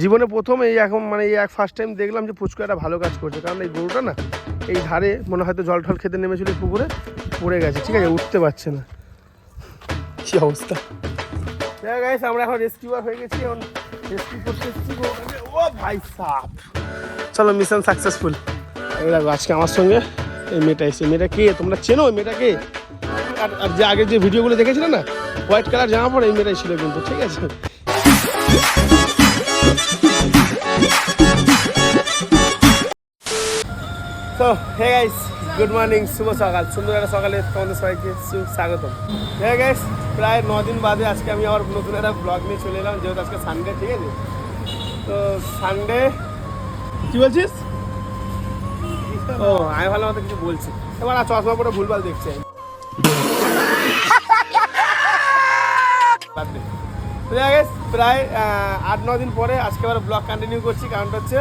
জীবনে প্রথম এই এখন মানে এই এক ফার্স্ট টাইম দেখলাম যে পুচকু একটা ভালো কাজ করছে। কারণ এই গরুটা না এই ধারে মনে হয়তো জল টল খেতে নেমেছিল পুকুরে পড়ে গেছে ঠিক আছে উঠতে পারছে না। কি অবস্থা? দেখা গেছে আমরা এখন রেস্কিউয়ার হয়ে গেছি এখন রেস্কিউ করতে এসেছি ও ভাই সাপ। চলো মিশন সাকসেসফুল দেখো আজকে আমার সঙ্গে এই মেয়েটা এসে মেয়েটা কে? তোমরা চেনো ওই মেয়েটা কে আর আর যে আগের যে ভিডিওগুলো দেখেছিলে না হোয়াইট কালার জামা পরে এই মেয়েটাই ছিল কিন্তু ঠিক আছে? তো হে গাইস গুড মর্নিং শুভ সকাল। সুন্দর একটা সকালে তোমাদের সবাইকে স্বাগতম। হে গাইস প্রায় ন দিন বাদে আজকে আমি আবার নতুন একটা ব্লগ নিয়ে চলে এলাম যেহেতু আজকে সানডে ঠিক আছে? তো সানডে কি বলছিস? ও আমি ভালো মতো কিছু বলছি। এবার চশমা পরে ভুলভাল দেখছে তো যাই হোক, প্রায় আট ন দিন পরে আজকে আবার ব্লগ কন্টিনিউ করছি। কারণটা হচ্ছে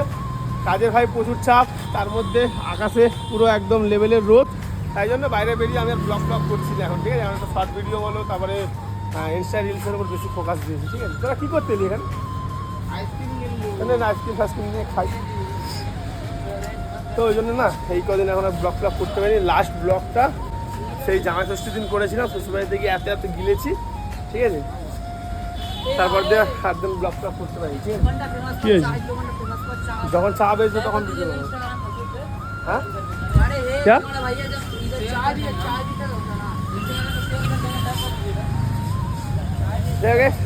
কাজের ভাই প্রচুর চাপ তার মধ্যে আকাশে পুরো একদম লেভেলের রোদ। তাই জন্য বাইরে বেরিয়ে আমি আর ব্লগ ব্লগ করছি না এখন ঠিক আছে? একটা শর্ট ভিডিও বলো তারপরে ইনস্টা রিলসের উপর বেশি ফোকাস দিয়েছি ঠিক আছে? তোরা কী করতে এখানে? আইসক্রিম আইসক্রিম ফাইসক্রিম নিয়ে খাই। তো ওই জন্য না এই কদিন এখন ব্লগ ব্লগ করতে পারিনি। লাস্ট ব্লগটা সেই জামা ষষ্ঠী দিন করেছিলাম শ্বশুরবাড়িতে গিয়ে এত এত গিলেছি ঠিক আছে? তারপর দিয়ে দিন ব্লগ ব্লগ করতে পারি ঠিক আছে? যখন চা বেজবে তখন দিতে পারব হ্যাঁ?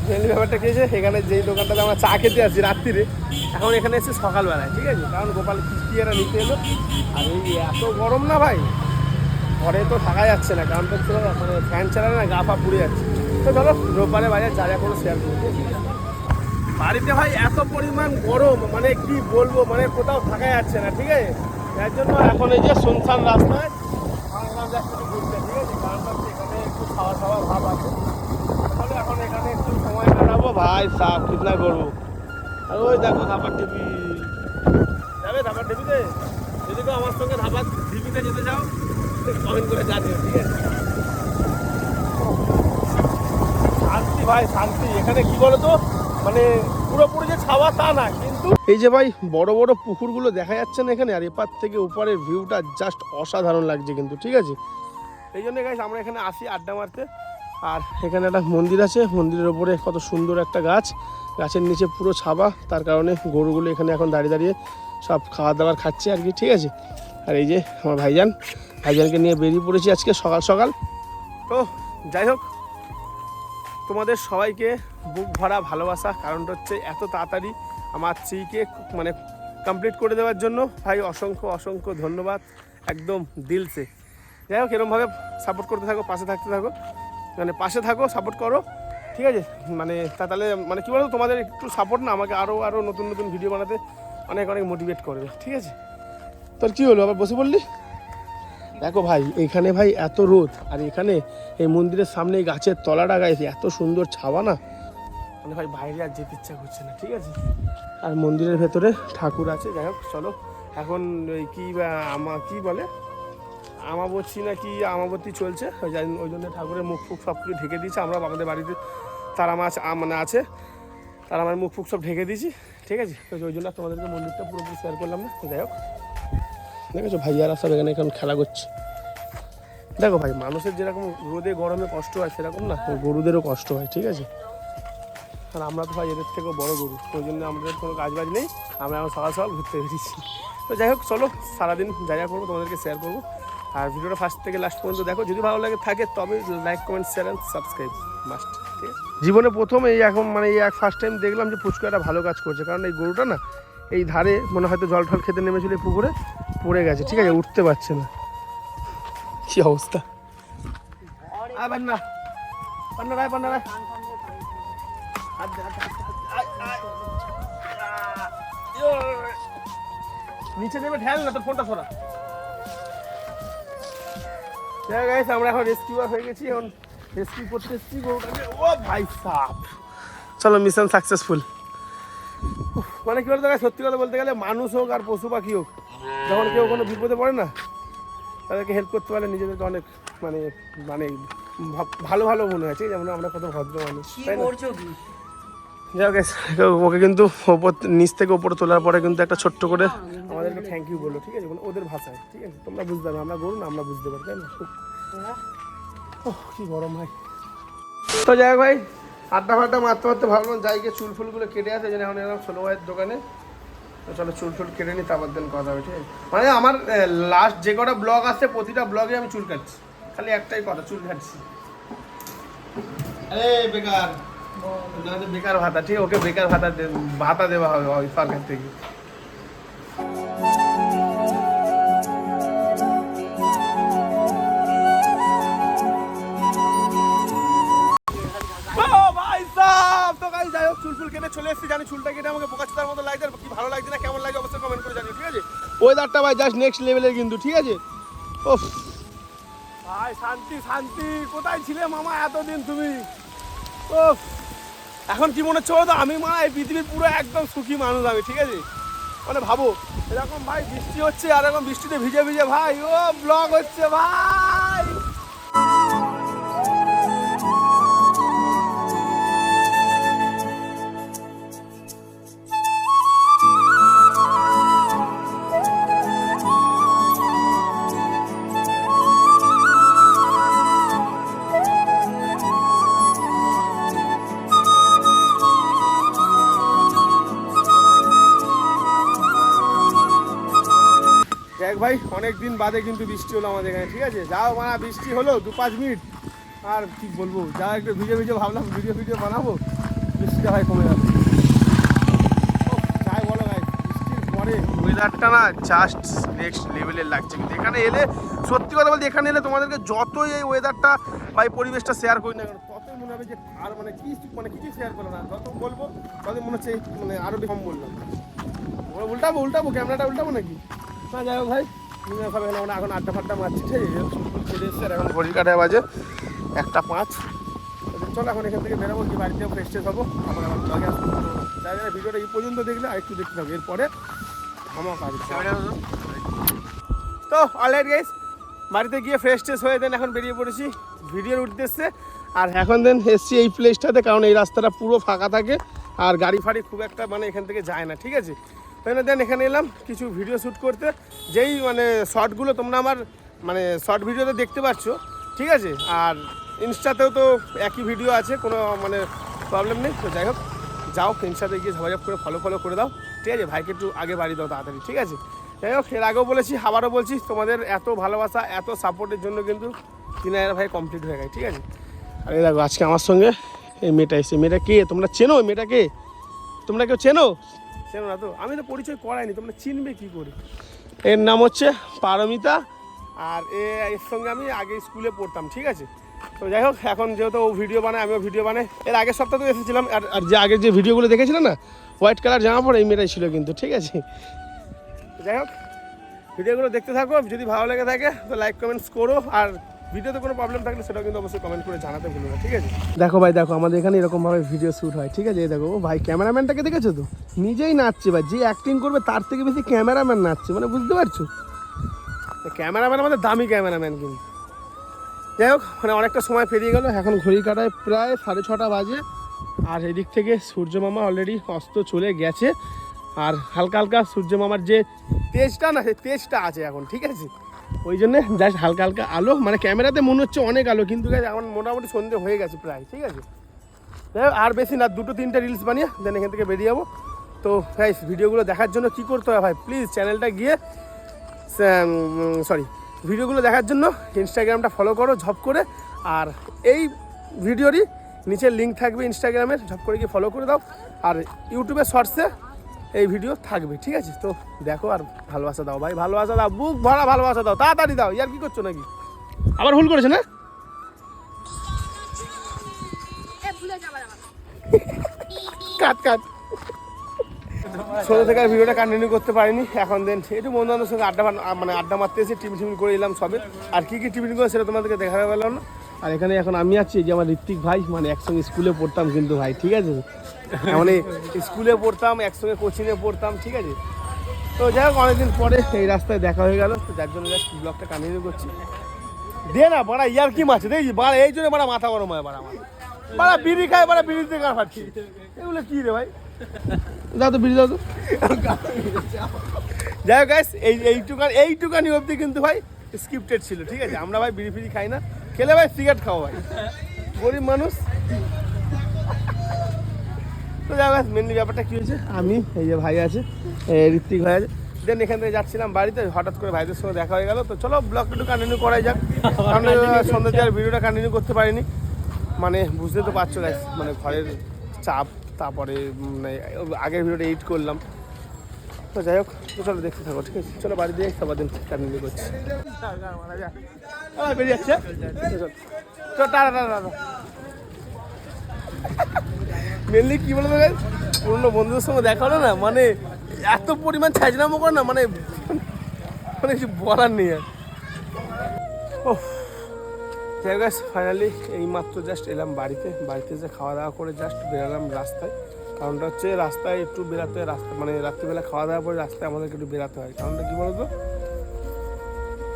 মেনলি ব্যাপারটা কি হয়েছে? এখানে যেই দোকানটাতে আমরা চা খেতে আসছি রাত্রিরে এখন এখানে এসে সকালবেলায় ঠিক আছে? কারণ গোপাল কিস্তি এরা নিতে এলো। আর এই এত গরম না ভাই? ঘরে তো থাকা যাচ্ছে না কারণ তো মানে ফ্যান চালালে না গা পা পুড়ে যাচ্ছে। চলো শেয়ার করব বাড়িতে ভাই এত পরিমাণ গরম মানে কি বলব মানে কোথাও থাকা যাচ্ছে না, ঠিক আছে? যার জন্য এখন এই যে শুনশান রাস্তায় ঘুরতে এখানে একটু খাওয়া আছে। তাহলে এখন এখানে একটু সময় কাটাবো। ভাই সাপ কিতনা করব আর ওই দেখো ধাপার টিভি। যাবে ধাপার টিভিতে? যদি আমার সঙ্গে ধাপার টিভিতে যেতে চাও কমেন্ট করে জানিও, ঠিক আছে? শান্তি, ভাই, শান্তি। এখানে কি বলতো? মানে পুরোপুরি যে ছাওয়া তা না, কিন্তু এই যে ভাই, বড় বড় পুকুরগুলো দেখা যাচ্ছে না এখানে? আর এপার থেকে উপরের ভিউটা জাস্ট অসাধারণ লাগছে কিন্তু, ঠিক আছে? এই জন্য গাইস আমরা এখানে আসি আড্ডা মারতে। আর এখানে একটা মন্দির আছে। মন্দিরের ওপরে কত সুন্দর একটা গাছ। গাছের নিচে পুরো ছাবা তার কারণে গরুগুলো এখানে এখন দাঁড়িয়ে দাঁড়িয়ে সব খাওয়া দাওয়ার খাচ্ছে আর কি, ঠিক আছে? আর এই যে আমার ভাইজান। ভাইজানকে নিয়ে বেরিয়ে পড়েছি আজকে সকাল সকাল। তো যাই হোক তোমাদের সবাইকে বুক ভরা ভালোবাসা, কারণটা হচ্ছে এত তাড়াতাড়ি আমার চিকে মানে কমপ্লিট করে দেওয়ার জন্য ভাই অসংখ্য অসংখ্য ধন্যবাদ একদম দিলসে যাই হোক, এরমভাবে সাপোর্ট করতে থাকো, পাশে থাকতে থাকো মানে পাশে থাকো সাপোর্ট করো, ঠিক আছে? মানে তা তাহলে মানে কী বলতো, তোমাদের একটু সাপোর্ট না, আমাকে আরও আরও নতুন নতুন ভিডিও বানাতে অনেক অনেক মোটিভেট করবে, ঠিক আছে? তোর কী হলো? আবার বসে বললি দেখো ভাই, এখানে ভাই এত রোদ, আর এখানে এই মন্দিরের সামনে এই গাছের তলাটা গাইছে এত সুন্দর ছাওয়া না। মানে ভাই, বাইরে আর যেতে ইচ্ছা করছে না, ঠিক আছে? আর মন্দিরের ভেতরে ঠাকুর আছে, যাই হোক, চলো। এখন ওই কি আমা, কি বলে? আমাবতী না কি আমাবতী চলছে, ওই জন্য- ওই জন্য ঠাকুরের মুখ ফুক সব কিছু ঢেকে দিয়েছে, আমরা আমাদের বাড়িতে তারা মাছ মানে আছে। তারা আমার মুখ ফুক সব ঢেকে দিয়েছি, ঠিক আছে? তো ওই জন্য তোমাদেরকে মন্দিরটা পুরোপুরি শেয়ার করলাম না, যাই হোক। দেখেছ ভাইয়ারা সব এখানে এখন খেলা করছে। দেখো ভাই, মানুষের যেরকম রোদে, গরমে কষ্ট হয় সেরকম না, গরুদেরও কষ্ট হয়, ঠিক আছে? আর আমরা তো ভাই এদের থেকেও বড় গরু, ওই জন্য আমাদের কোনো কাজ বাজ নেই, আমরা এখন সকাল সকাল ঘুরতে বেরিয়েছি। তো যাই হোক, চলো, সারাদিন যা যা করব তোমাদেরকে শেয়ার করব। আর ভিডিওটা ফার্স্ট থেকে লাস্ট পর্যন্ত দেখো, যদি ভালো লাগে থাকে, তবে like comment share and subscribe must ঠিক আছে? জীবনে প্রথম এই এখন মানে এই এক ফার্স্ট টাইম দেখলাম যে পুচকু একটা ভালো কাজ করছে, কারণ এই গরুটা না এই ধারে মনে হয়তো জল টল খেতে নেমেছিল পুকুরে, পড়ে গেছে, ঠিক আছে, উঠতে পারছে না। কি অবস্থা। নিচে নেমে ঠেল না, তোর ফোনটা সরা। দেখা আমরা এখন রেস্কিউয়ার হয়ে গেছি, এখন রেস্কিউ করতে এসেছি ও ভাই সাপ। চলো মিশন সাকসেসফুল মানে কি বলতে সত্যি কথা বলতে গেলে মানুষ হোক আর পশু পাখি হোক যখন কেউ কোনো বিপদে পড়ে না তাদেরকে হেল্প করতে পারলে নিজেদেরকে অনেক মানে মানে ভালো ভালো মনে হয় আছে? যেমন আমরা কত ভদ্র মানুষ তাই না? করছ যাই হোক, ওকে কিন্তু ওপর নিচ থেকে ওপরে তোলার পরে কিন্তু একটা ছোট্ট করে আমাদেরকে থ্যাংক ইউ বলল ঠিক আছে? মানে ওদের ভাষায় ঠিক আছে? তোমরা বুঝতে পারবে আমরা গরু না আমরা বুঝতে পারি তাই না? ও কি গরম ভাই। তো যাই হোক ভাই আড্ডা ফাড্ডা মারতে মারতে ভাবলাম যাই গিয়ে চুল ফুলগুলো কেটে আসে যেন এখন এলাম ষোলো ভাইয়ের দোকানে। তো চলো চুল ফুল কেটে নিই তারপর দিন কথা হবে ঠিক আছে? মানে আমার লাস্ট যে কটা ব্লগ আসছে প্রতিটা ব্লগে আমি চুল কাটছি। খালি একটাই কথা চুল কাটছি। আরে বেকার। বেকার ভাতা ঠিক ওকে বেকার ভাতা ভাতা দেওয়া হবে ওই সরকার থেকে। ওয়েদারটা ভাই জাস্ট নেক্সট লেভেলের কিন্তু, ঠিক আছে? ও ভাই, শান্তি শান্তি। কোথায় ছিলে মামা এতদিন তুমি? ও এখন কি মনে হচ্ছে তো আমি মা, এই পৃথিবীর পুরো একদম সুখী মানুষ আমি, ঠিক আছে? মানে ভাবো, এরকম ভাই বৃষ্টি হচ্ছে আর এরকম বৃষ্টিতে ভিজে ভিজে ভাই, ও ব্লগ হচ্ছে ভাই। ভাই, অনেক দিন বাদে কিন্তু বৃষ্টি হলো আমাদের এখানে, ঠিক আছে? যাও মানা বৃষ্টি হলো, দু পাঁচ মিনিট। আর কি বলব, যা একটু ভিজে ভিজে ভাবলাম ভিডিও ভিডিও বানাবো, বৃষ্টিটা ভাই কমে যাবে। যাই বলো ভাই, বৃষ্টির পরে ওয়েদারটা না জাস্ট নেক্সট লেভেলের লাগছে। কিন্তু এখানে এলে, সত্যি কথা বলতে এখানে এলে তোমাদেরকে যতই এই ওয়েদারটা বা এই পরিবেশটা শেয়ার করি না ততই মনে হবে যে আর মানে কি মানে কিছু শেয়ার করো না। যত বলব, ততই মনে হচ্ছে মানে আরও কম বললাম। উল্টাবো উল্টাবো, ক্যামেরাটা উল্টাবো নাকি? না, যাই হোক ভাই সব এখানে আমরা এখন আড্ডা ফাড্ডা মারছি, ঠিক আছে? ছেড়ে এসছে, আর এখন ঘড়ি কাটায় বাজে, একটা পাঁচ। চলো এখন এখান থেকে বেরোবো কি বাড়িতে ফ্রেশ ট্রেশ হব আবার আমার আসব। ভিডিওটা এই পর্যন্ত দেখলে আর একটু দেখতে থাকবে এরপরে ধামাকা আছে। তো অলরাইট গাইস বাড়িতে গিয়ে ফ্রেশ ট্রেশ হয়ে দেন, এখন বেরিয়ে পড়েছি, ভিডিওর উঠতেছে আর এখন দেন এসছি এই প্লেসটাতে কারণ এই রাস্তাটা পুরো ফাঁকা থাকে, আর গাড়ি ফাড়ি খুব একটা মানে এখান থেকে যায় না, ঠিক আছে? তাই দেন এখানে এলাম, কিছু ভিডিও শ্যুট করতে। যেই মানে শর্টগুলো তোমরা আমার মানে শর্ট ভিডিওতে দেখতে পাচ্ছ, ঠিক আছে? আর ইনস্টাতেও তো একই ভিডিও আছে, কোনো মানে প্রবলেম নেই। তো যাই হোক, যাও, ইনস্টাতে গিয়ে ঝপাঝপ করে ফলো ফলো করে দাও। ঠিক আছে? ভাইকে একটু আগে বাড়ি দাও তাড়াতাড়ি, ঠিক আছে? যাই হোক, এর আগেও বলেছি, আবারও বলছি, তোমাদের এত ভালোবাসা, এত সাপোর্টের জন্য কিন্তু তিন হাজার ভাই কমপ্লিট হয়ে গেছে, ঠিক আছে? আর এই দেখো, আজকে আমার সঙ্গে এই মেয়েটা এসে মেয়েটা কে? তোমরা চেনো মেয়েটা কে তোমরা কেউ চেনো? চেনো না তো? আমি তো পরিচয় করাইনি তোমরা চিনবে কি করে? এর নাম হচ্ছে পারমিতা। আর এ এর সঙ্গে আমি আগে স্কুলে পড়তাম ঠিক আছে? তো যাই হোক এখন যেহেতু ও ভিডিও বানায় আমিও ভিডিও বানাই। এর আগের সপ্তাহে এসেছিলাম আর আর যে আগের যে ভিডিওগুলো দেখেছিলাম না হোয়াইট কালার জামা পরে এই মেয়েটাই ছিল কিন্তু ঠিক আছে? যাই হোক ভিডিওগুলো দেখতে থাকো যদি ভালো লেগে থাকে তো লাইক কমেন্টস করো আর ভিডিওতে কোনো প্রবলেম থাকলে সেটাও কিন্তু অবশ্যই কমেন্ট করে জানাতে ভুলো না, ঠিক আছে? দেখো ভাই, দেখো, আমাদের এখানে এরকমভাবে ভিডিও শ্যুট হয়, ঠিক আছে? এই দেখো ভাই, ক্যামেরাম্যানটাকে দেখেছ তো? নিজেই নাচছে ভাই, যে অ্যাক্টিং করবে তার থেকে বেশি ক্যামেরাম্যান নাচছে মানে বুঝতে পারছ? ক্যামেরাম্যান আমাদের দামি ক্যামেরাম্যান কিন্তু। যাই হোক মানে অনেকটা সময় পেরিয়ে গেল, এখন ঘড়ি কাটায় প্রায় সাড়ে ছটা বাজে, আর এদিক থেকে সূর্য মামা অলরেডি অস্ত চলে গেছে। আর হালকা হালকা সূর্য মামার যে তেজটা না, সেই তেজটা আছে এখন, ঠিক আছে? ওই জন্যে জাস্ট হালকা হালকা আলো মানে ক্যামেরাতে মনে হচ্ছে অনেক আলো, কিন্তু এখন মোটামুটি সন্ধে হয়ে গেছে প্রায়, ঠিক আছে? আর বেশি না, দুটো তিনটে রিলস বানিয়ে দেন এখান থেকে বেরিয়ে যাব। তো গাইস ভিডিওগুলো দেখার জন্য কি করতে হবে ভাই? প্লিজ চ্যানেলটা গিয়ে সরি ভিডিওগুলো দেখার জন্য ইনস্টাগ্রামটা ফলো করো, ঝপ করে। আর এই ভিডিওরই নিচে লিঙ্ক থাকবে ইনস্টাগ্রামের ঝপ করে গিয়ে ফলো করে দাও। আর ইউটিউবে শর্টসে এই ভিডিও থাকবে ঠিক আছে? তো দেখো আর ভালোবাসা দাও ভাই ভালোবাসা দাও বুক ভরা ভালোবাসা দাও তাড়াতাড়ি দাও ইয়ার কি করছ নাকি? আবার ভুল করেছে না? এ ভুলে যাবার আমার কাট কাট। ছোটো থেকে ভিডিওটা কন্টিনিউ করতে পারিনি এখন দেন একটু বন্ধু বান্ধবের সঙ্গে আড্ডা মার- মানে আড্ডা মারতে এসে টিফিন টিফিন করে এলাম সবে। আর কি কি টিফিন করে সেটা তোমাদেরকে দেখাতে পারলাম না। আর এখানে এখন আমি আছি যে আমার ঋত্বিক ভাই মানে একসঙ্গে স্কুলে পড়তাম কিন্তু ভাই ঠিক আছে? মানে স্কুলে পড়তাম একসঙ্গে কোচিংয়ে পড়তাম ঠিক আছে? তো যাই হোক অনেকদিন পরে এই রাস্তায় দেখা হয়ে গেল তো যার জন্য ব্লগটা কন্টিনিউ করছি। দে না বাড়া ইয়ার কি মাছ? দেখি বাড়া এই জন্য বাড়া মাথা গরম হয় বাড়া আমার। বাড়া বিড়ি খায় বাড়া বিড়িতে গান ফাটছি। এগুলো কি রে ভাই? দাও তো বিড়ি দাও তো। যাই হোক এই এইটুকান এইটুকানি অবধি কিন্তু ভাই স্ক্রিপ্টেড ছিল ঠিক আছে? আমরা ভাই বিড়ি ফিড়ি খাই না। খেলে ভাই সিগারেট খাও ভাই। গরিব মানুষ। তো যাই হোক মেনলি ব্যাপারটা কী হয়েছে? আমি এই যে ভাই আছে ঋত্বিক ভাই আছে। দেন এখান থেকে যাচ্ছিলাম বাড়িতে হঠাৎ করে ভাইদের সঙ্গে দেখা হয়ে গেল। তো চলো ব্লগ একটু কন্টিনিউ করাই যাক। কারণ সন্ধ্যা যাওয়ার ভিডিওটা কন্টিনিউ করতে পারিনি। মানে বুঝতে তো পারছ গাইস মানে ঘরের চাপ তারপরে মানে আগের ভিডিওটা এডিট করলাম। তো যাই হোক তো চলো দেখতে থাকো ঠিক আছে? চলো বাড়ি দিয়ে সবার দিন কন্টিনিউ করছি। মেনলি কি guys? পুরনো বন্ধুদের সঙ্গে দেখা হলো না মানে এত পরিমাণ ছাইজনামো করে না মানে মানে কিছু বলার নেই আর যাই গাছ ফাইনালি এই মাত্র জাস্ট এলাম বাড়িতে বাড়িতে যে খাওয়া দাওয়া করে জাস্ট বেরালাম রাস্তায় কারণটা হচ্ছে রাস্তায় একটু বেরাতে রাস্তা মানে রাত্রিবেলা খাওয়া দাওয়া করে রাস্তায় আমাদেরকে একটু বেরাতে হয় কারণটা কি বলতো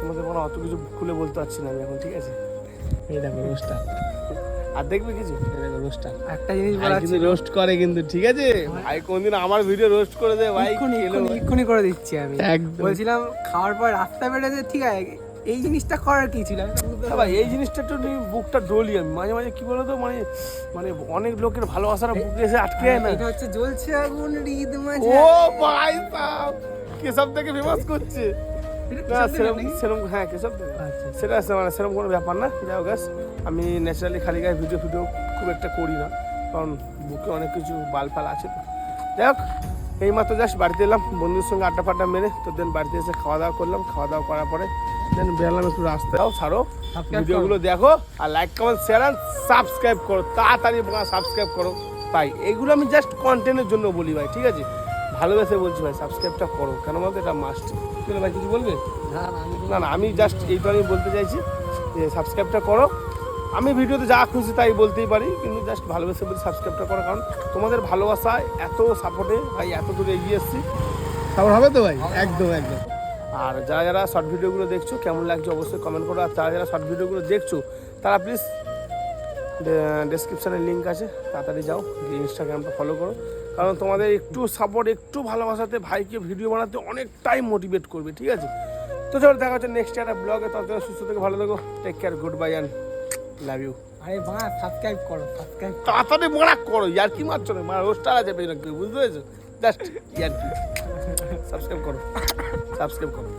তোমাদের কোনো অত কিছু খুলে বলতে পারছি না আমি এখন ঠিক আছে? এই দেখো রোস্টার আর দেখবে কিছু? রোস্টার একটা জিনিস বলা কিন্তু রোস্ট করে কিন্তু ঠিক আছে? ভাই কোনদিন আমার ভিডিও রোস্ট করে দেয় ভাই এক্ষুনি করে দিচ্ছি আমি। বলছিলাম খাওয়ার পর রাস্তা বেরোতে ঠিক আছে এই জিনিসটা করার কি ছিল? তো ভাই এই জিনিসটা একটু বুকটা ডলি আমি। মাঝে মাঝে কি বলতো মানে মানে অনেক লোকের ভালোবাসাটা বুকে এসে আটকে যায় না। এটা হচ্ছে জ্বলছে আগুন রিদ মাঝে ও ভাই সাহ কেসব থেকে ফেমাস করছে? না সেরকম সেরকম হ্যাঁ আচ্ছা। সেটা আছে মানে সেরকম কোনো ব্যাপার না। যাই হোক আমি ন্যাচারালি খালি গায়ে ভিডিও ফিডিও খুব একটা করি না। কারণ বুকে অনেক কিছু বাল ফাল আছে। তো যাই হোক এই মাত্র জাস্ট বাড়িতে এলাম বন্ধুর সঙ্গে আড্ডা ফাড্ডা মেরে তো দেন বাড়িতে এসে খাওয়া দাওয়া করলাম। খাওয়া দাওয়া করার পরে দেন বেরোলাম একটু রাস্তায়। যাও ছাড়ো। ভিডিওগুলো দেখো আর লাইক কমেন্ট শেয়ার আর সাবস্ক্রাইব করো। তাড়াতাড়ি সাবস্ক্রাইব করো। তাই এগুলো আমি জাস্ট কন্টেন্টের জন্য বলি ভাই ঠিক আছে? ভালোবেসে বলছি ভাই সাবস্ক্রাইবটা করো। কেন বলতো এটা মাস্ট তুমি ভাই কিছু বলবে? না না, আমি না না আমি জাস্ট এইটা আমি বলতে চাইছি যে সাবস্ক্রাইবটা করো। আমি ভিডিওতে যা খুশি তাই বলতেই পারি কিন্তু জাস্ট ভালোবেসে বলি সাবস্ক্রাইবটা করো কারণ তোমাদের ভালোবাসায় এত সাপোর্টে ভাই এত দূরে এগিয়ে এসেছি। খাবার হবে তো ভাই? একদম একদম। আর যারা যারা শর্ট ভিডিওগুলো দেখছ কেমন লাগছে অবশ্যই কমেন্ট করো। আর যারা যারা শর্ট ভিডিওগুলো দেখছ তারা প্লিজ ডেসক্রিপশানে লিঙ্ক আছে তাড়াতাড়ি যাও গিয়ে ইনস্টাগ্রামটা ফলো করো। কারণ তোমাদের একটু সাপোর্ট একটু ভালোবাসাতে ভাইকে ভিডিও বানাতে অনেকটাই মোটিভেট করবে ঠিক আছে? তো চলো দেখা হচ্ছে নেক্সট একটা ব্লগে ততদিন সুস্থ থেকে ভালো থেকো take care good bye and love you আরে মা সাবস্ক্রাইব করো সাবস্ক্রাইব তাড়াতাড়ি মারা করো ইয়ার কি মারছো না মারা রোস্টার আছে পেছনে বুঝতে পেরেছ? জাস্ট ইয়ার কি? সাবস্ক্রাইব করো সাবস্ক্রাইব করো।